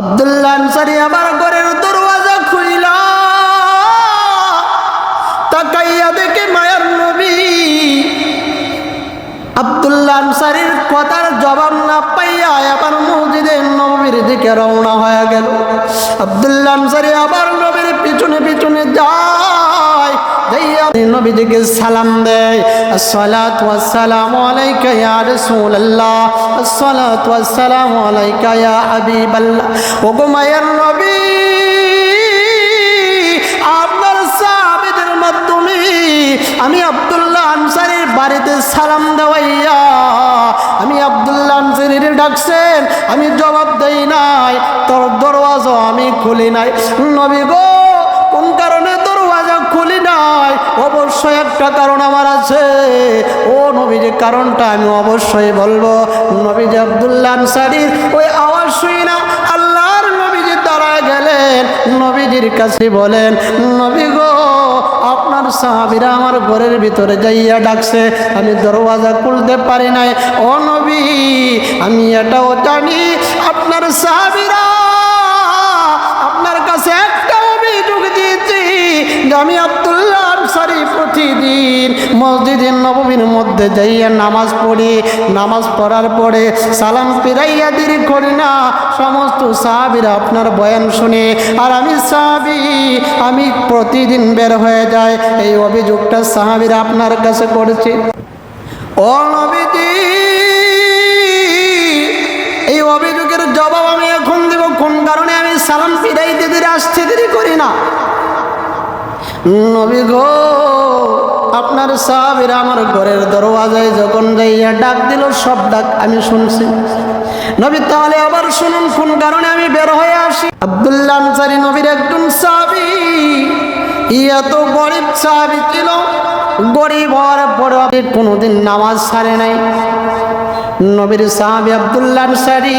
আব্দুল্লাহ আনসারি আবার ঘরের দরওয়াজা খুইল। তাকাইয়া দেখে মায়ার নবী। আব্দুল্লাহ আনসারির কথার জবাব না পাইয়া আবার মসজিদে নবীর দিকে রওনা হয়ে গেল। আব্দুল্লাহ আনসারি আবার নবীর পিছনে পিছনে যায়। নবীজিকে সালাম নবী, আপনার মাধ্যমে আমি আব্দুল্লাহ আনসারির বাড়িতে সালাম দেওয়াইয়া, আমি আব্দুল্লাহ আনসারির ডাকছেন, আমি জবাব দেই নাই, তোর দরওয়াজা আমি খুলি নাই। নবী গো অবশ্যই একটা কারণ আমার আছে। ও নবীর কারণটা আমি অবশ্যই বলব। নবীজি আব্দুল্লাহ আনসারির ওই আওয়াজ শুই না, আল্লাহর নবীজি দাঁড়ায় গেলেন, নবীজির কাছে বলেন, নবী গো, আপনার সাহাবিরা আমার ঘরের ভিতরে যাইয়া ডাকছে, আমি দরওয়াজা খুলতে পারি নাই। ও নবী, আমি এটাও জানি, আপনার সাহাবিরা, আপনার কাছে একটা অভিযোগ দিয়েছি যে আমি আনসারি প্রতিদিন মসজিদের নবমীর মধ্যে যাইয়া নামাজ পড়ি। নামাজ পড়ার পরে সালাম ফিরাইয়া দেরি করি না। সমস্ত সাহাবিরা আপনার বয়ান শুনে, আর আমি সাহাবি, আমি প্রতিদিন বের হয়ে যায় এই অভিযোগটা সাহাবিরা আপনার কাছে করেছি। ও নবীজি, এই অভিযোগের জবাব আমি এখন দেব। কোন কারণে আমি সালাম ফিরাইতে দেরি, আসতে দেরি করি না? নবী গো, আপনার সাহাবিরা আমার ঘরের দরওয়াজায় যখন যাইয়া ডাক দিল, সব ডাক আমি শুনছি। নবী, তাহলে আবার শুনুন, কোন কারণে আমি বের হয়ে আসি? আব্দুল্লাহ আনসারি নবীর একজন সাহাবি। ইয়া তো গরিব সাহাবি ছিল, গরিব হওয়ার পরে কোনোদিন নামাজ ছাড়ে নাই। নবীর সাহাবি আব্দুল্লাহ আনসারি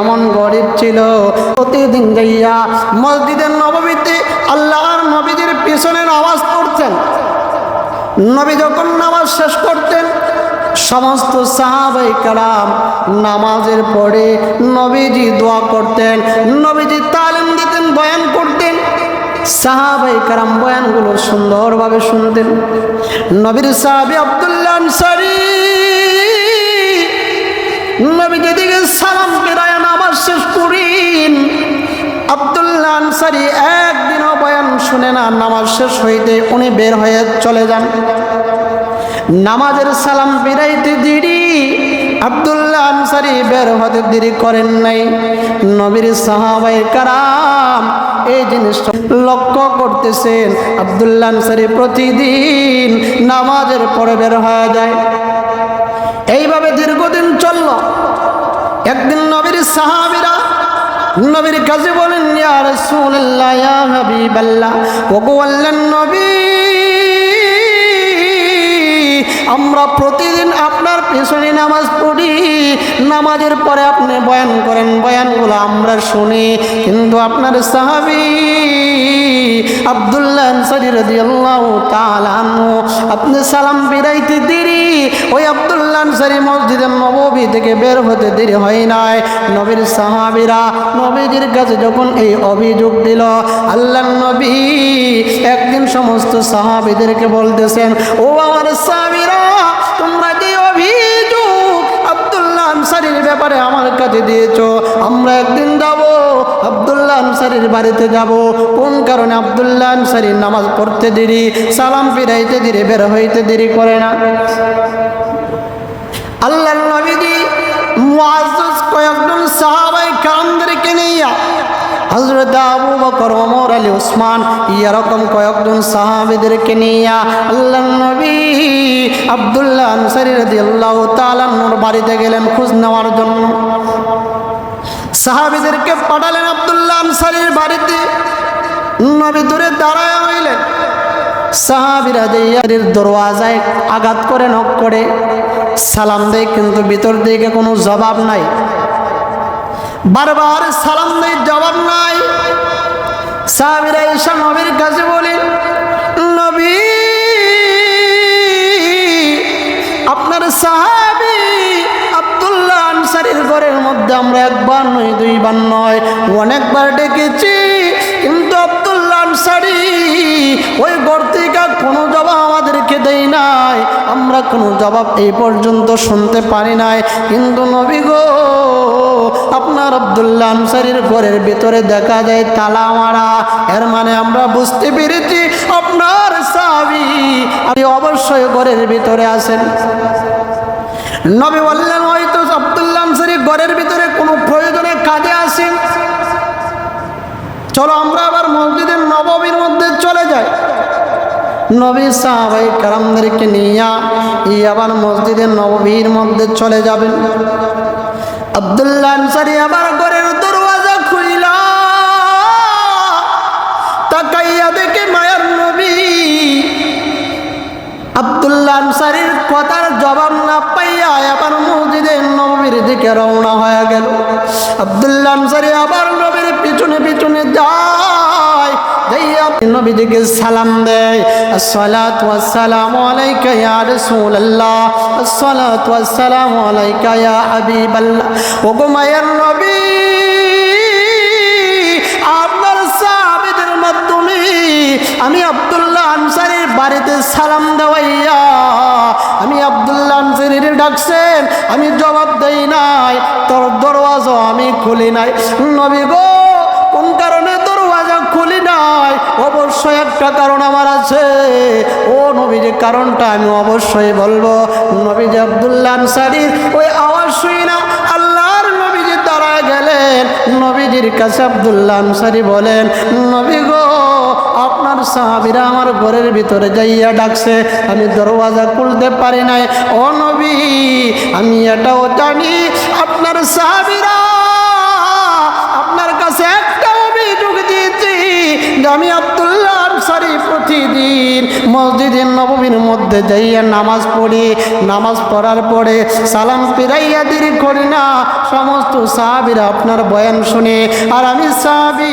এমন গরিব ছিল। প্রতিদিন যাইয়া মসজিদের নবমীতে আল্লাহর নবীদের পিছনে নামাজ পড়তেন নবী যখন নামাজ শেষ করতেন, সমস্ত সাহাবাই কালাম নামাজের পরে নবীজি দোয়া করতেন, নবীজি তালিম দিতেন, বয়ান করতেন। সাহাবাই কারাম বয়ানগুলো সুন্দরভাবে শুনতেন। নবীর সাহাবি আব্দুল্লাহ আনসারি নবী যেদিকে সালাম ফেরায়, নামাজ শেষ করিন। আব্দুল্লাহ আনসারি একদিনও বয়ান শুনে না, নামাজ শেষ হইতে উনি বের হয়ে চলে যান। নামাজের সালাম ফিরাইতে দেরি, আবদুল্লাহ আনসারি বের হতে দেরি করেন নাই। নবীর সাহাবাই কারাম এই জিনিসটা লক্ষ্য করতেছেন, আব্দুল্লাহ আনসারি প্রতিদিন নামাজের পরে বের হয়ে যায়। এইভাবে দীর্ঘদিন চলল। একদিন নবীর সাহাবিরা নবীর কাছে বলেন, ইয়া রাসূলুল্লাহ, ইয়া হাবিবাল্লাহ, ওগো আল্লাহর নবী, আমরা প্রতিদিন পেছনে নামাজ পড়ি। নামাজের পরে আপনি বয়ান করেন। বয়ানগুলো আমরা শুনি। কিন্তু আপনার সাহাবি আব্দুল্লাহ আনসারি রাদিয়াল্লাহু তাআলা আপনি সালাম বিরাইতে দেরি। ওই আব্দুল্লাহ আনসারি মসজিদের নববী থেকে বের হতে দেরি হয় নাই। নবীর সাহাবীরা নবীজির কাছে যখন এই অভিযোগ দিল, আল্লাহ নবী একদিন সমস্ত সাহাবীদেরকে বলতেছেন, ও আমার সাহাবীরা আনসারির ব্যাপারে আমার কাছে দিয়েছ। আমরা একদিন যাব, আবদুল্লাহ আনসারির বাড়িতে যাব। কোন কারণে আবদুল্লাহ আনসারির নামাজ পড়তে দেরি, সালাম ফিরাইতে দেরি, বের হইতে দেরি করে না? আল্লাহ নবীজি মুআজ্জাজ কয়েকজন নিয়ে হজরত আবু বকর, ওমর, আলী উসমান এরকম কয়েকজন সাহাবিদেরকে নিয়ে আল্লাহ নবী আব্দুল্লাহ আনসারি রাদিয়াল্লাহু তাআলা নূর বাড়িতে গেলেন খোঁজ নেওয়ার জন্য। সাহাবিদেরকে পাঠালেন আব্দুল্লাহ আনসারির বাড়িতে। নবী দূরে দাঁড়ায় হইলেন সাহাবিরা যে দরওয়াজায় আঘাত করে নক করে। সালাম দেয়, কিন্তু ভিতর দিকে কোনো জবাব নাই। বারবার সালাম দেয় জবাব নাই। সাহাবিরা ঈশা নবীর কাছে বলে, নবী, আপনার সাহাবি আব্দুল্লাহ আনসারির ঘরের মধ্যে আমরা একবার নয় দুইবার নয়, অনেকবার ডেকেছি। কিন্তু আব্দুল্লাহ আনসারি ওই ঘর আমরা কোনো জবাব এই পর্যন্ত শুনতে পারি নাই। কিন্তু নবী গো, আপনার আবদুল্লাহ আনসারির ঘরের ভিতরে দেখা যায় তালা মারা। এর মানে আমরা বুঝতে পেরেছি আপনার সাবি আপনি অবশ্যই ঘরের ভিতরে আছেন। নবী বললেন হয়তো আব্দুল্লাহ আনসারি ঘরের ভিতরে কোনো প্রয়োজনে কাজে আসেন চলো আমরা আবার মসজিদের নবমীর মধ্যে চলে যাই নবী সাহাবাই কারামদেরকে নিয়ে ই আবার মসজিদের নবমীর মধ্যে চলে যাবেন। আব্দুল্লাহ আনসারি আবার ঘরের দরওয়াজা দেখে নবী। কথার না পাইয়া আবার নবীর রওনা হয়ে গেল। আনসারি আবার নবীর পিছনে পিছনে যাইয়া নবীজিকে সালাম দেয়। আমি আব্দুল্লাহ আনসারির বাড়িতে সালাম দেওয়াইয়া আমি আব্দুল্লাহ আনসারির ডাকছেন, আমি জবাব দেই নাই, তোর দরওয়াজা আমি খুলি নাই। নবী গো অবশ্যই একটা কারণ আমার আছে। ও নবী যে কারণটা আমি অবশ্যই বলব। নবী যে আব্দুল্লাহ আনসারির ওই আওয়াজ শুই না, আল্লাহর নবীজি তারা গেলেন। নবীজির কাছে আব্দুল্লাহ আনসারি বলেন, নবী গো, আপনার সাহাবিরা আমার ঘরের ভিতরে যাইয়া ডাকছে। আমি দরওয়াজা খুলতে পারি নাই। ও নবী, আমি এটাও জানি, আপনার সাহাবিরা, আপনার কাছে একটা অভিযোগ দিয়েছি আমি আনসারি প্রতিদিন মসজিদের নবমীর মধ্যে যাইয়া নামাজ পড়ি। নামাজ পড়ার পরে সালাম ফিরাইয়া দেরি করি না। সমস্ত সাহাবিরা আপনার বয়ান শুনে, আর আমি সাহাবি,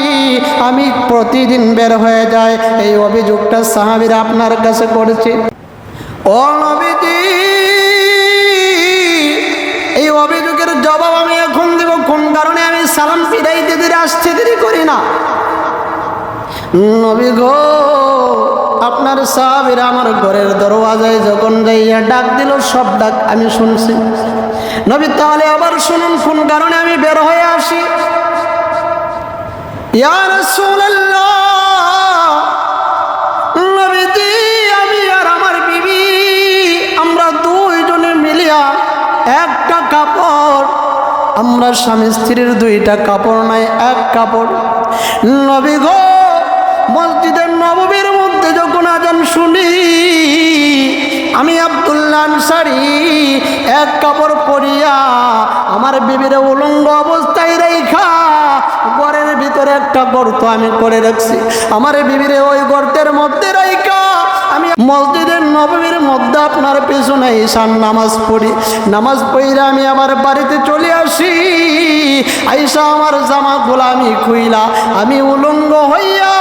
আমি প্রতিদিন বের হয়ে যায় এই অভিযোগটা সাহাবিরা আপনার কাছে করেছে। ও নবীজি, এই অভিযোগের জবাব আমি এখন দেব। কোন কারণে আমি সালাম ফিরাইতে দেরি, আসতে দেরি করি না? নবী গো, আপনার সাহাবিরা আমার ঘরের দরওয়াজায় যখন যাইয়া ডাক দিল, সব ডাক আমি শুনছি। নবী, তাহলে আবার শুনুন, কোন কারণে আমি বের হয়ে আসি? ইয়া নবীজি, আমি আর আমার আমরা একটা কাপড়, আমরা স্বামী স্ত্রীর দুইটা কাপড় নাই, এক কাপড়। নবী গো শুনি, আমি আব্দুল্লাহ আনসারি এক কাপড় পরিয়া আমার বিবির উলঙ্গ অবস্থায় রেখা ঘরের ভিতরে একটা গর্ত আমি করে রাখছি। আমার বিবিরে ওই গর্তের মধ্যে রেখা আমি মসজিদের নবমীর মধ্যে আপনার পেছনে ঈশান নামাজ পড়ি। নামাজ পড়িলে আমি আমার বাড়িতে চলে আসি। আইসা আমার জামাগুলো আমি খুইলা, আমি উলঙ্গ হইয়া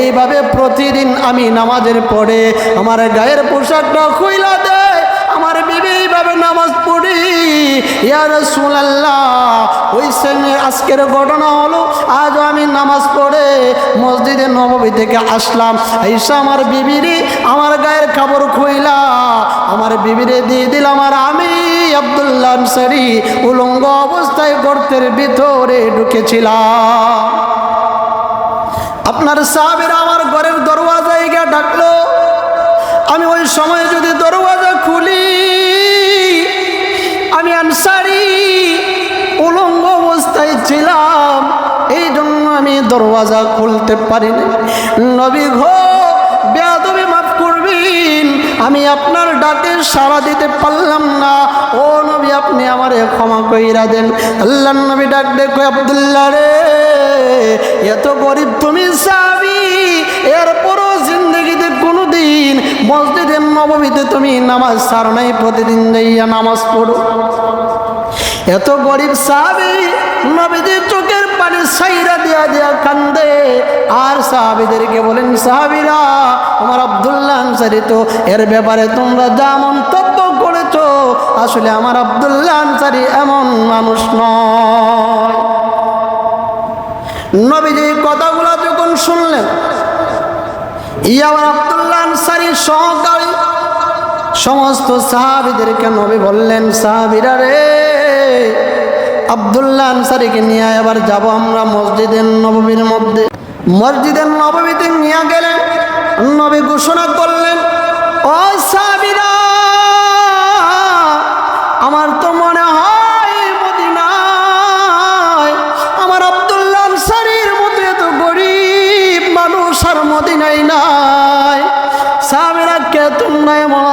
এইভাবে প্রতিদিন আমি নামাজের পরে আমার গায়ের পোশাকটা খুইলা দেয় আমার বিবি নামাজ পড়ি। ইয়ার সুলাল্লাহ ওই সেমে আজকের ঘটনা হলো আজ আমি নামাজ পড়ে মসজিদে নবমী থেকে আসলাম। আইসা আমার বিবিরি আমার গায়ের কাপড় খুইলা, আমার বিবিরে দিয়ে দিলাম আর আমি আবদুল্লাহ আনসারি উলঙ্গ অবস্থায় গর্তের ভিতরে ঢুকেছিলাম। আপনার সাহাবেরা আমার ঘরের দরওয়াজায় গিয়ে ডাকলো। আমি ওই সময় যদি দরওয়াজা খুলি, আমি আনসারি উলঙ্গ অবস্থায় ছিলাম। এই জন্য আমি দরওয়াজা খুলতে পারিনি। নবী ঘো বেয়াদবি মাফ করবেন, আমি আপনার ডাকে সাড়া দিতে পারলাম না। ও নবী, আপনি আমারে ক্ষমা কইরা দেন। আল্লাহ নবী ডাক দেখো আবদুল্লাহ রে। এত গরিব তুমি সাবি। এরপরও জিন্দগিতে কোনো দিন মসজিদের নবমীতে তুমি নামাজ সার নাই, প্রতিদিন যাইয়া নামাজ পড়ো। এত গরিব সাহাবি নবীজি চোখের পানি সাইরা দিয়া দিয়া কান্দে। আর সাহাবিদেরকে বলেন, সাহাবিরা আমার আব্দুল্লাহ আনসারি তো, এর ব্যাপারে তোমরা যা মন্তব্য করেছ, আসলে আমার আব্দুল্লাহ আনসারি এমন মানুষ নয়। নবীজি কথাগুলো যখন শুনলেন ইয়াবার সহকারী, সমস্ত সাহাবিদেরকে নবী বললেন, সাহাবিরা রে, আব্দুল্লাহ আনসারিকে নিয়ে এবার যাব আমরা মসজিদের নবমীর মধ্যে। মসজিদের নবমীতে নিয়ে গেলেন, নবী ঘোষণা করলেন, ও তোমরা এমন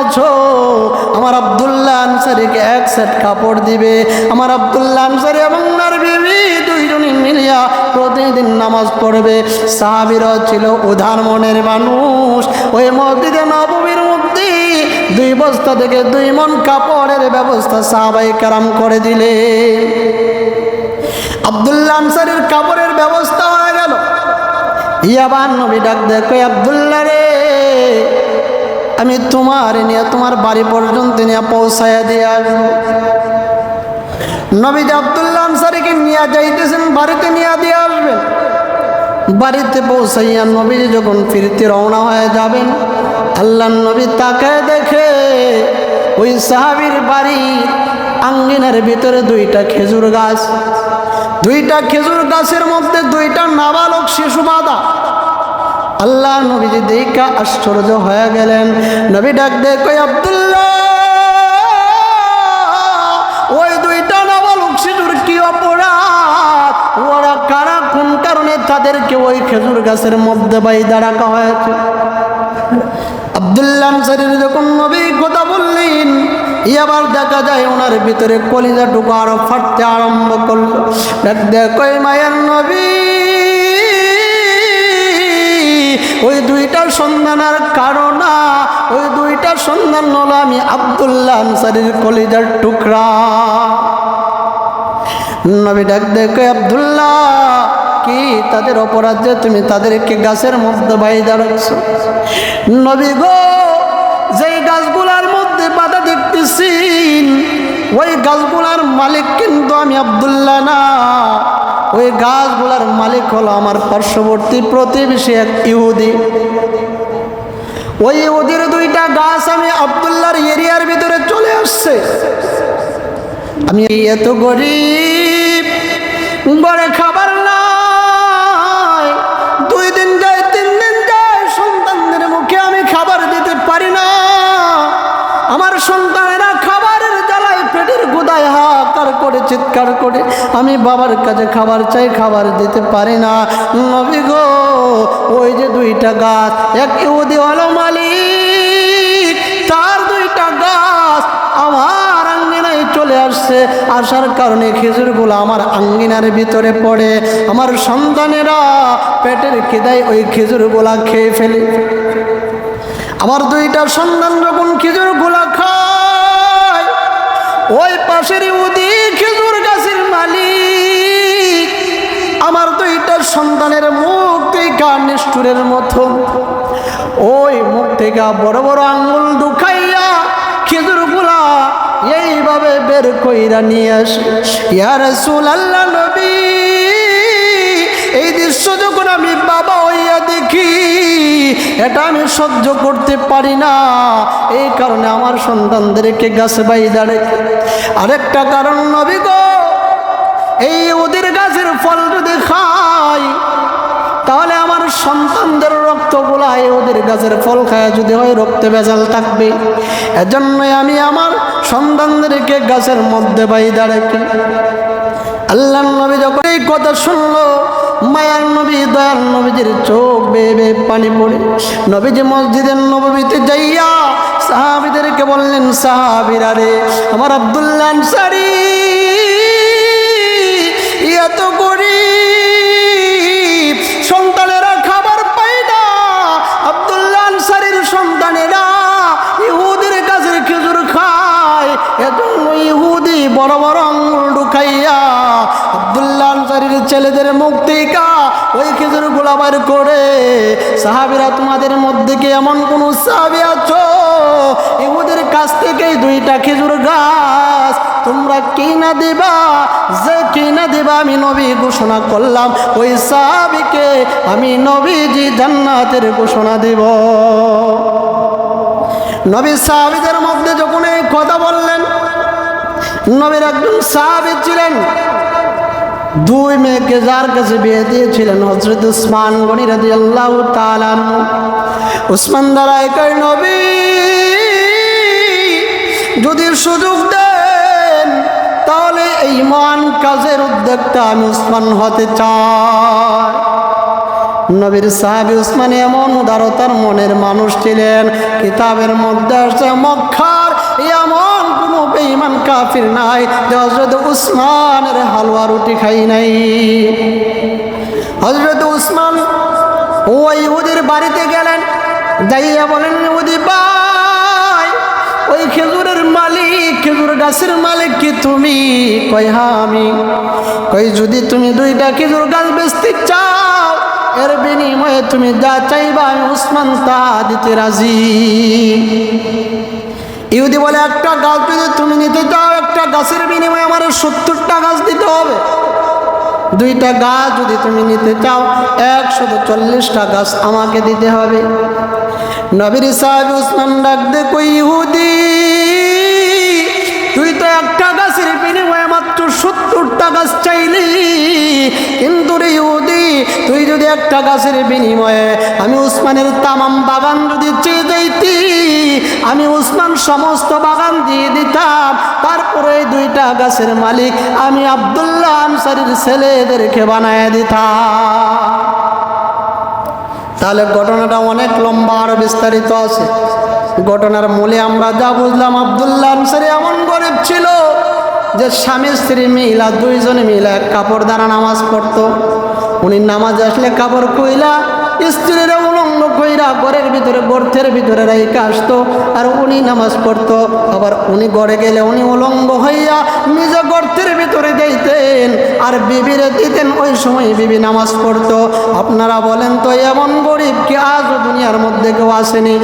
আমার আব্দুল্লাহ আনসারিকে এক সেট কাপড় দিবে। আমার আব্দুল্লাহ আনসারি এবং নার বিবি দুইজনই মিলিয়া প্রতিদিন নামাজ পড়বে। সাহাবিরা ছিল উদার মনের মানুষ। ওই মসজিদে নবমীর মধ্যে দুই বস্তা থেকে দুই মন কাপড়ের ব্যবস্থা সাহাবাই কারাম করে দিলে। আব্দুল্লাহ আনসারির কাপড়ের ব্যবস্থা হয়ে গেল। ইয়াবান নবী ডাক দেখো, আব্দুল্লাহ রে আমি তোমার নিয়ে, তোমার বাড়ি পর্যন্ত নিয়ে পৌঁছায়া দিয়ে আসব। নবী আব্দুল্লাহ আনসারিকে নিয়ে যাইতেছেন, বাড়িতে নিয়ে দিয়ে আসবেন। বাড়িতে পৌঁছাইয়া নবী যখন ফিরতে রওনা হয়ে যাবেন, আল্লাহ নবী তাকে দেখে ওই সাহাবির বাড়ি আঙ্গিনার ভিতরে দুইটা খেজুর গাছ, দুইটা খেজুর গাছের মধ্যে দুইটা নাবালক শিশু বাঁধা। আল্লাহ নবীজি দেখা আশ্চর্য হয়ে গেলেন। নবী ডাক দেখো আব্দুল্লাহ, ওই দুইটা নাবালক শিশুর কি অপরাধ? ওরা কারা, কোন কারণে তাদেরকে ওই খেজুর গাছের মধ্যে বাইদা রাখা হয়েছে? আব্দুল্লাহ আনসারির যখন নবী কথা বললেন, এবার দেখা যায় ওনার ভিতরে কলিজা টুকু আরও ফাটতে আরম্ভ করল। দেখ দেখো মায়ের নবী ওই দুইটা সন্ধান আর কারণ ওই দুইটা সন্ধান হলো আমি আব্দুল্লাহ আনসারির কলিজার টুকরা। নবী ডাক দেখো আব্দুল্লাহ, কি তাদের অপরাধ যে তুমি তাদেরকে গাছের মধ্যে বাইদা রাখছো? নবী গো, যেই গাছগুলার মধ্যে বাধা দেখতেছি, ওই গাছগুলার মালিক কিন্তু আমি আব্দুল্লাহ না। ওই গাছগুলার মালিক হলো আমার পার্শ্ববর্তী প্রতিবেশী এক ইহুদি। ওই ইহুদির দুইটা গাছ আমি আবদুল্লার এরিয়ার ভিতরে চলে আসছে। আমি এত গরিব, ঘরে খাবার চিৎকার করে, আমি বাবার কাছে খাবার চাই, খাবার দিতে পারি না। নবী গো, ওই যে দুইটা গাছ, এক ইহুদি হলো মালিক, তার দুইটা গাছ আমার আঙ্গিনায় চলে আসছে। আসার কারণে খেজুরগুলো আমার আঙ্গিনার ভিতরে পড়ে। আমার সন্তানেরা পেটের খিদায় ওই খেজুরগুলা খেয়ে ফেলে। আমার দুইটা সন্তান যখন খেজুরগুলা খায় ওই পাশের উদি খেজুর গাছের মালিক। আমার দুইটা সন্তানের মুখ থেকে নিষ্ঠুরের মতো। ওই মুখ থেকে বড় বড় আঙ্গুল ঢুকাইয়া খেজুরগুলা এইভাবে বের কইরা নিয়ে আসে। ইয়ার সুল আল্লাহ নবী, এই দৃশ্য এটা আমি সহ্য করতে পারি না। এই কারণে আমার সন্তানদেরকে গাছে বাইদা রেখে আরেকটা কারণ নবী গো, এই ওদের গাছের ফল যদি খাই, তাহলে আমার সন্তানদের রক্ত গোলায় ওদের গাছের ফল খায় যদি হয় রক্তে ভেজাল থাকবে। এজন্যই আমি আমার সন্তানদেরকে গাছের মধ্যে বাইদা দাঁড়াই আল্লাহ নবী যখন এই কথা শুনলো মায়ার নবী, দয়াল নবীজির চোখ বেয়ে বেয়ে পানি পড়ে। নবীজি মসজিদের নবীতে যাইয়া সাহাবিদেরকে বললেন, সাহাবিরা রে, আমার আব্দুল্লাহ আনসারি। ছেলেদের মুখ ওই খেজুর গোলাবার করে। সাহাবিরা তোমাদের মধ্যে কি এমন কোন সাহাবি আছো? ইহুদের কাছ থেকে দুইটা খেজুর গাছ। তোমরা কিনা দিবা? যে কি না দিবা, আমি নবী ঘোষণা করলাম। ওই সাহাবিকে আমি নবীজি জান্নাতের ঘোষণা দিব। নবী সাহাবিদের মধ্যে যখন এই কথা বললেন, নবীর একজন সাহাবি ছিলেন। দুই মেয়েকে যার কাছে বিয়ে দিয়েছিলেন হজরত উসমান গনি তালান উসমান দ্বারাই কই নবী, যদি সুযোগ দেন, তাহলে এই মহান কাজের উদ্যোগটা আমি উসমান হতে চাই। নবীর সাহাবি উসমান এমন উদারতার মনের মানুষ ছিলেন, কিতাবের মধ্যে আসছে এমন কোনো কাফির নাই, যে হজরত উসমানের হালুয়া রুটি খাই নাই। হজরত উসমান ওই ইহুদির বাড়িতে গেলেন, যাইয়া বলেন, ইহুদি ভাই, ওই খেজুরের মালিক, খেজুর গাছের মালিক কি তুমি? কই হ্যাঁ আমি। কই যদি তুমি দুইটা খেজুর গাছ বেচতে চাও, এর বিনিময়ে তুমি যা চাইবা, আমি উসমান তা দিতে রাজি। ইহুদি বলে, একটা গাছ যদি তুমি নিতে চাও, একটা গাছের বিনিময়ে আমার সত্তরটা গাছ দিতে হবে। দুইটা গাছ যদি তুমি নিতে চাও, একশত চল্লিশটা গাছ আমাকে দিতে হবে। নবীর সাহেব উসমান ডাক দে কই, ইহুদি, তুই তো একটা গাছের বিনিময়ে মাত্র সত্তরটা গাছ চাইলি। কিন্তু রে ইহুদি, তুই যদি একটা গাছের বিনিময়ে আমি উসমানের তামাম বাগান যদি চেয়ে যাইতি আমি উসমান সমস্ত বাগান দিয়ে দিতাম। তারপরে দুইটা গাছের মালিক আমি আবদুল্লাহ আনসারির ছেলেদেরকে বানায় দিতাম। তাহলে ঘটনাটা অনেক লম্বা আর বিস্তারিত আছে। ঘটনার মূলে আমরা যা বুঝলাম, আবদুল্লাহ আনসারি এমন গরিব ছিল যে স্বামী, স্ত্রী মিলা, দুইজনে মিলা এক কাপড় দ্বারা নামাজ পড়তো। উনি নামাজ আসলে কাপড় কইলা স্ত্রীর কইরা ঘরের ভিতরে গর্থের ভিতরে রাইকা আসতো, আর উনি নামাজ পড়তো। আবার উনি গড়ে গেলে উনি উলঙ্গ হইয়া নিজ গর্থের ভিতরে দিতেন আর বিবিরে দিতেন। ওই সময় বিবি নামাজ পড়তো। আপনারা বলেন তো, এমন গরিব কি আজও দুনিয়ার মধ্যে কেউ আসেনি?